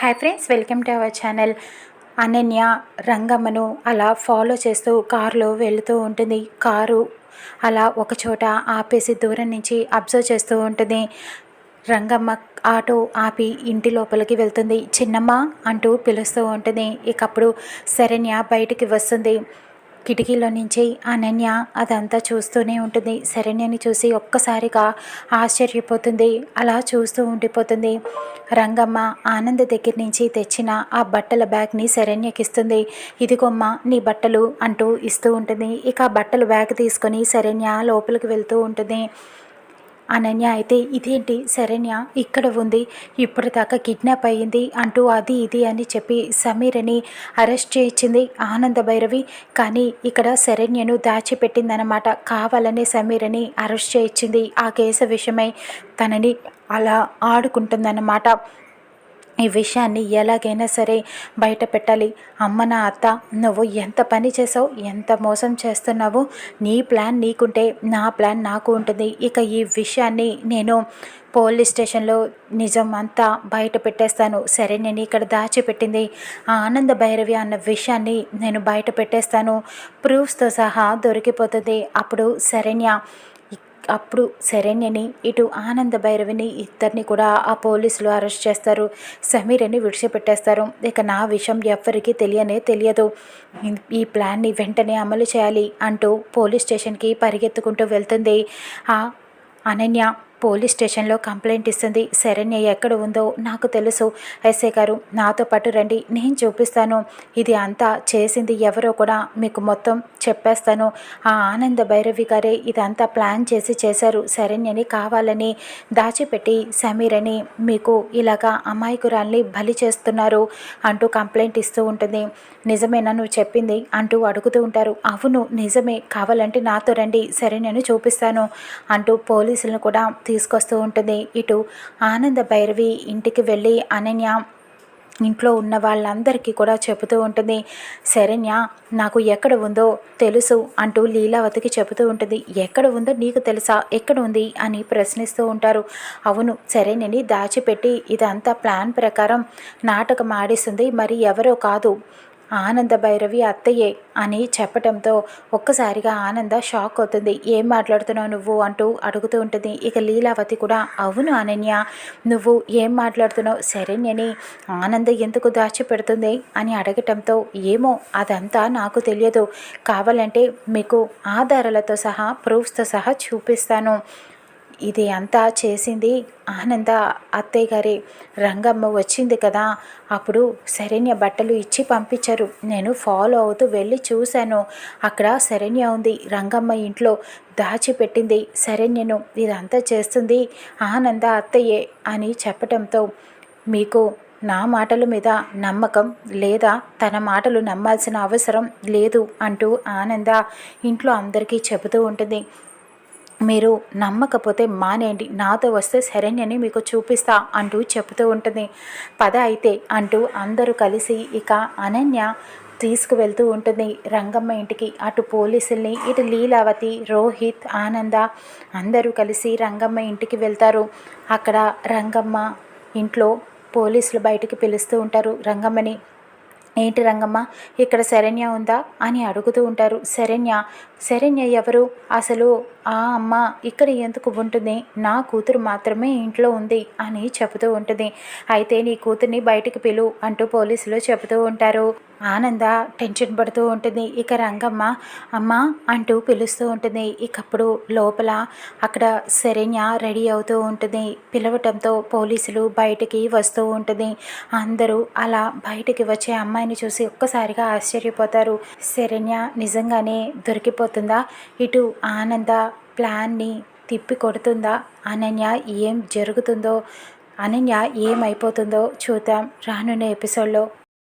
Hi friends welcome to our channel Ananya రంగమ్మను అలా follow చేస్తూ కారులో వెళుతూ ఉంటుంది. కారు అలా ఒక చోట ఆపేసి దూరం నుంచి అబ్జర్వ్ చేస్తూ ఉంటుంది. రంగమ్మ ఆటో ఆపి ఇంటి లోపలికి వెళ్తుంది. చిన్నమ్మ అంటూ పిలుస్తూ ఉంటుంది. ఇకప్పుడు శరణ్య బయటికి వస్తుంది. కిటికీలో నుంచి అనన్య అదంతా చూస్తూనే ఉంటుంది. శరణ్యని చూసి ఒక్కసారిగా ఆశ్చర్యపోతుంది. అలా చూస్తూ ఉండిపోతుంది. రంగమ్మ ఆనంద దగ్గర నుంచి తెచ్చిన ఆ బట్టల బ్యాగ్ని శరణ్యకిస్తుంది. ఇదిగొమ్మ నీ బట్టలు అంటూ ఇస్తూ ఉంటుంది. ఇక బట్టలు బట్టల బ్యాగ్ తీసుకొని శరణ్య లోపలికి వెళ్తూ ఉంటుంది. అనన్య అయితే ఇదేంటి శరణ్య? ఇక్కడ ఉంది. ఇప్పటిదాకా కిడ్నాప్ అయ్యింది. అంటూ అది ఇది అని చెప్పి సమీరని అరెస్ట్ చేయించింది ఆనంద భైరవి. కానీ ఇక్కడ శరణ్యను దాచిపెట్టిందనమాట కావాలనే సమీరని అరెస్ట్ చేయించింది. ఆ కేసు విషయమై తనని అలా ఆడుకుంటుందన్నమాట. ఈ విషయాన్ని ఎలాగైనా సరే బయట పెట్టాలి. అమ్మ నా అత్త నువ్వు ఎంత పని చేసావు ఎంత మోసం చేస్తున్నావు నీ ప్లాన్ నీకుంటే నా ప్లాన్ నాకు ఉంటుంది. ఇక ఈ విషయాన్ని నేను పోలీస్ స్టేషన్లో నిజం అంతా బయట పెట్టేస్తాను. సరే నేను ఇక్కడ దాచిపెట్టింది. ఆ ఆనంద భైరవి అన్న విషయాన్ని నేను బయట పెట్టేస్తాను. ప్రూఫ్స్తో సహా దొరికిపోతుంది. అప్పుడు శరణ్య అప్పుడు శరణ్యని ఇటు ఆనంద భైరవిని ఇద్దరిని కూడా ఆ పోలీసులు అరెస్ట్ చేస్తారు. సమీరని విడిచిపెట్టేస్తారు. ఇక నా విషయం ఎవ్వరికీ తెలియనే తెలియదు. ఈ ప్లాన్ని వెంటనే అమలు చేయాలి అంటూ పోలీస్ స్టేషన్కి పరిగెత్తుకుంటూ వెళ్తుంది. ఆ అనన్య పోలీస్ స్టేషన్లో కంప్లైంట్ ఇస్తుంది. శరణ్య ఎక్కడ ఉందో నాకు తెలుసు. ఎస్ఐ గారు నాతో పాటు రండి. నేను చూపిస్తాను. ఇది అంతా చేసింది ఎవరో కూడా మీకు మొత్తం చెప్పేస్తాను. ఆ ఆనంద భైరవి గారే ఇదంతా ప్లాన్ చేసి చేశారు. శరణ్యని కావాలని దాచిపెట్టి సమీరని మీకు ఇలాగా అమాయకురాల్ని బలి చేస్తున్నారు అంటూ కంప్లైంట్ ఇస్తూ ఉంటుంది. నిజమేనా నువ్వు చెప్పింది? అంటూ అడుగుతూ ఉంటారు. అవును నిజమే. కావాలంటే నాతో రండి. శరణ్యను చూపిస్తాను అంటూ పోలీసులను కూడా తీసుకొస్తూ ఉంటుంది. ఇటు ఆనంద భైరవి ఇంటికి వెళ్ళి అనన్య ఇంట్లో ఉన్న వాళ్ళందరికీ కూడా చెబుతూ ఉంటుంది. శరణ్య నాకు ఎక్కడ ఉందో తెలుసు అంటూ లీలావతికి చెబుతూ ఉంటుంది. ఎక్కడ ఉందో నీకు తెలుసా? ఎక్కడ ఉంది? అని ప్రశ్నిస్తూ ఉంటారు. అవును శరణ్యని దాచిపెట్టి ఇదంతా ప్లాన్ ప్రకారం నాటకం ఆడిస్తుంది. మరి ఎవరో కాదు. ఆనంద భైరవి అత్తయ్యే అని చెప్పటంతో ఒక్కసారిగా ఆనంద షాక్ అవుతుంది. ఏం మాట్లాడుతున్నావు నువ్వు? అంటూ అడుగుతూ ఉంటుంది. ఇక లీలావతి కూడా అవును అనన్య నువ్వు ఏం మాట్లాడుతున్నావు? శరణ్యని ఆనంద ఎందుకు దాచిపెడుతుంది అని అడగటంతో ఏమో అదంతా నాకు తెలియదు. కావాలంటే మీకు ఆధారాలతో సహా ప్రూఫ్స్తో సహా చూపిస్తాను. ఇది అంతా చేసింది ఆనంద అత్తయ్య గారి రంగమ్మ వచ్చింది కదా. అప్పుడు శరణ్య బట్టలు ఇచ్చి పంపించారు. నేను ఫాలో అవుతూ వెళ్ళి చూశాను. అక్కడ శరణ్య ఉంది. రంగమ్మ ఇంట్లో దాచిపెట్టింది. శరణ్యను ఇదంతా చేస్తుంది ఆనంద అత్తయ్యే అని చెప్పటంతో మీకు నా మాటల మీద నమ్మకం లేదా? తన మాటలు నమ్మాల్సిన అవసరం లేదు అంటూ ఆనంద ఇంట్లో అందరికీ చెబుతూ ఉంటుంది. మీరు నమ్మకపోతే మానేయండి. నాతో వస్తే శరణ్యని మీకు చూపిస్తా అంటూ చెబుతూ ఉంటుంది. పద అయితే అంటూ అందరూ కలిసి ఇక అనన్య తీసుకువెళ్తూ ఉంటుంది. రంగమ్మ ఇంటికి. అటు పోలీసుల్ని ఇటు లీలావతి రోహిత్ ఆనంద అందరూ కలిసి రంగమ్మ ఇంటికి వెళ్తారు. అక్కడ రంగమ్మ ఇంట్లో పోలీసులు బయటికి పిలుస్తూ ఉంటారు. రంగమ్మని ఏంటి రంగమ్మ? ఇక్కడ శరణ్య ఉందా? అని అడుగుతూ ఉంటారు. శరణ్య శరణ్య ఎవరు? అసలు ఆ అమ్మ ఇక్కడ ఎందుకు ఉంటుంది? నా కూతురు మాత్రమే ఇంట్లో ఉంది అని చెబుతూ ఉంటుంది. అయితే నీ కూతుర్ని బయటికి పిలు అంటూ పోలీసులు చెబుతూ ఉంటారు. ఆనంద టెన్షన్ పడుతూ ఉంటుంది. ఇక రంగమ్మ అమ్మ అంటూ పిలుస్తూ ఉంటుంది. ఇకప్పుడు లోపల అక్కడ శరణ్య రెడీ అవుతూ ఉంటుంది. పిలవటంతో పోలీసులు బయటికి వస్తూ ఉంటుంది. అందరూ అలా బయటికి వచ్చే అమ్మాయిని చూసి ఒక్కసారిగా ఆశ్చర్యపోతారు. శరణ్య నిజంగానే దొరికిపోతుందా? ఇటు ఆనంద ప్లాన్ని తిప్పి కొడుతుందా? అనన్య ఏం జరుగుతుందో అనన్య ఏమైపోతుందో చూద్దాం రానున్న ఎపిసోడ్లో.